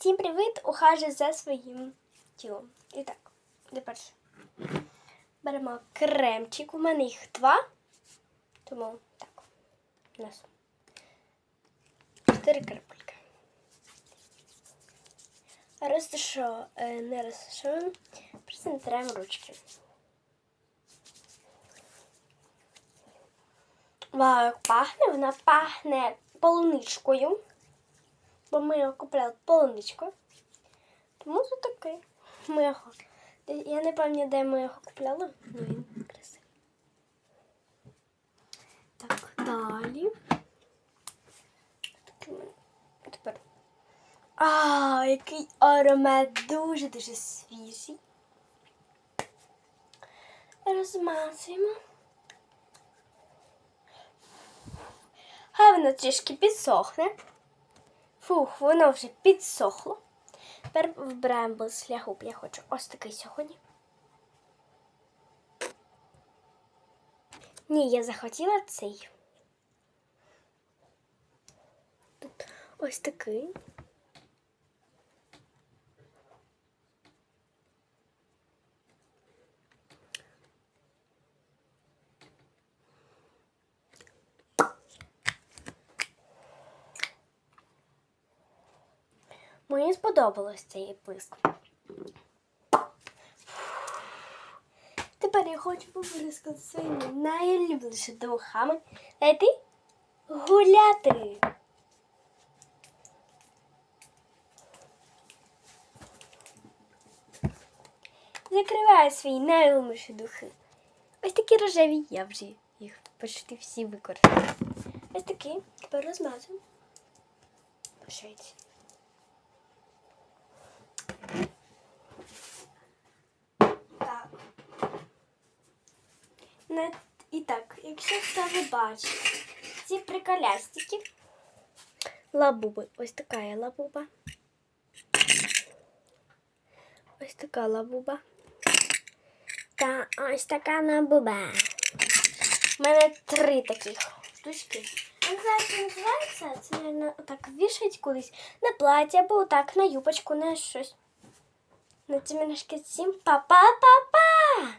Всім привіт! Ухажуй за своїм тілом. І так, тепер беремо кремчик. У мене їх два. Тому так. У нас чотири крапельки. Розташо, е, не розташовуємо, просто натираємо ручки. Вау, пахне, вона пахне полуничкою. Бо ми його купляли полуничкою. Тому це такий. Ми його. Я не пам'ятаю, де ми його купляли. Ну він красивий. Так, далі. Тепер. А, який аромат дуже-дуже свіжий. Розмазуємо. Хай воно трішки підсохне. Фух, воно вже підсохло. Тепер вбираємо без лягуб. Я хочу ось такий сьогодні. Ні, я захотіла цей. Тут ось такий. Мені сподобалось цей писк. Тепер я хочу побризкати своїми найлюбленішими духами. Дайте гуляти. Закриваю свої найлюбленіші духи. Ось такі рожеві, я вже їх почти всі використала. Ось такі. Тепер розмазуємо. По І так, якщо хто ви бачите, ці приколястики, лабуби. Ось така є лабуба. Ось така лабуба. Та ось така лабуба. У мене три таких штучки. Я не знаю, як це називається. Це, мабуть, так вішають кудись на плаття або так на юбочку, на щось. На ці мене всім па-па-па-па!